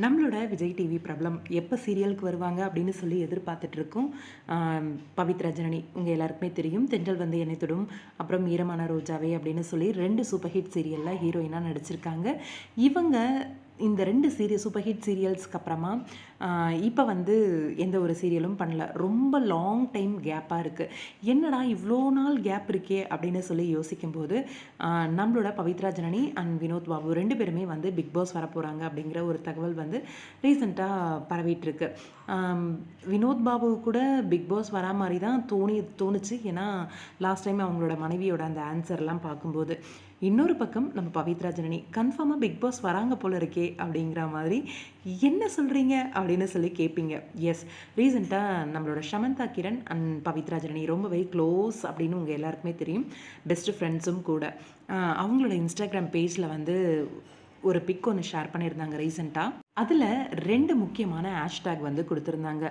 நம்மளோட விஜய் டிவி பிரபலம் எப்போ சீரியலுக்கு வருவாங்க அப்படின்னு சொல்லி எதிர்பார்த்துட்ருக்கோம். பவித்ரா ஜனனி உங்கள் எல்லாருக்குமே தெரியும். தென்றல் வந்து என்னை தொடும் அப்புறம் ஈரமான ரோஜாவே அப்படின்னு சொல்லி ரெண்டு சூப்பர் ஹிட் சீரியலில் ஹீரோயினாக நடிச்சிருக்காங்க. இவங்க இந்த ரெண்டு சீரியல் சூப்பர் ஹிட் சீரியல்ஸ்க்கு அப்புறமா இப்போ வந்து எந்த ஒரு சீரியலும் பண்ணல. ரொம்ப லாங் டைம் கேப்பாக இருக்குது என்னடா இவ்வளோ நாள் கேப் இருக்கே அப்படின்னு சொல்லி யோசிக்கும்போது நம்மளோட பவித்ரா ஜனனி அண்ட் வினோத் பாபு ரெண்டு பேருமே வந்து பிக் பாஸ் வரப்போகிறாங்க அப்படிங்கிற ஒரு தகவல் வந்து ரீசெண்டாக பரவிட்டுருக்கு. வினோத் பாபு கூட பிக் பாஸ் வரா மாதிரி தான் தோணி தோணுச்சு. ஏன்னா லாஸ்ட் டைம் அவங்களோட மனைவியோட அந்த ஆன்சர்லாம் பார்க்கும்போது இன்னொரு பக்கம் நம்ம பவித்ரா ஜனனி கன்ஃபார்மாக பிக் பாஸ் வராங்க போல இருக்கே அப்படிங்கிற மாதிரி என்ன சொல்கிறீங்க அப்படின்னு சொல்லி கேட்பீங்க எஸ் ரீசெண்டாக நம்மளோட ஷமந்தா கிரண் அண்ட் பவித்ரா ஜனனி ரொம்பவே க்ளோஸ் அப்படின்னு உங்கள் எல்லாருக்குமே தெரியும். பெஸ்ட் ஃப்ரெண்ட்ஸும் கூட. அவங்களோட இன்ஸ்டாகிராம் பேஜில் வந்து ஒரு பிக் ஒன்று ஷேர் பண்ணியிருந்தாங்க ரீசெண்டாக அதில் ரெண்டு முக்கியமான ஹேஷ்டேக் வந்து கொடுத்துருந்தாங்க.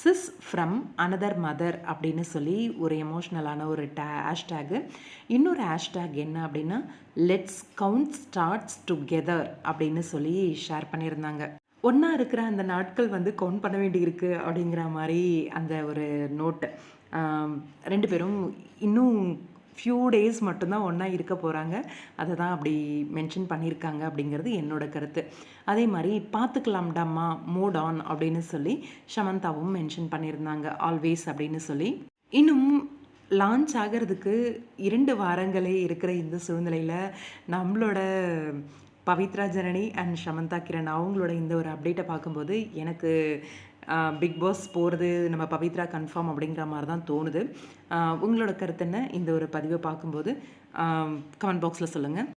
சிஸ் ஃப்ரம் அனதர் மதர் அப்படின்னு சொல்லி ஒரு எமோஷ்னலான ஒரு டே ஹேஷ்டேகு இன்னொரு ஹேஷ்டேக் என்ன அப்படின்னா லெட்ஸ் கவுண்ட் ஸ்டார்ட்ஸ் டுகெதர் அப்படின்னு சொல்லி ஷேர் பண்ணியிருந்தாங்க. ஒன்றா இருக்கிற அந்த நாட்கள் வந்து கவுண்ட் பண்ண வேண்டியிருக்கு அப்படிங்கிற மாதிரி அந்த ஒரு நோட்டு ரெண்டு பேரும் இன்னும் ஃபியூ டேஸ் மட்டும்தான் ஒன்றா இருக்க போகிறாங்க அதை தான் அப்படி மென்ஷன் பண்ணியிருக்காங்க அப்படிங்கிறது என்னோட கருத்து. அதே மாதிரி பார்த்துக்கலாம்டாம்மா மூட் ஆன் அப்படின்னு சொல்லி ஷமந்தாவும் மென்ஷன் பண்ணியிருந்தாங்க ஆல்வேஸ் அப்படின்னு சொல்லி. இன்னும் லான்ச் ஆகிறதுக்கு இரண்டு வாரங்களே இருக்கிற இந்த சூழ்நிலையில் நம்மளோட பவித்ரா ஜனனி அண்ட் ஷமந்தா கிரண் அவங்களோட இந்த ஒரு அப்டேட்டை பார்க்கும்போது எனக்கு பிக் பாஸ் போகிறது நம்ம பவித்ரா கன்ஃபார்ம் அப்படிங்கிற மாதிரி தான் தோணுது உங்களோட கருத்து என்ன? இந்த ஒரு பதிவை பார்க்கும்போது கமெண்ட் பாக்ஸில் சொல்லுங்கள்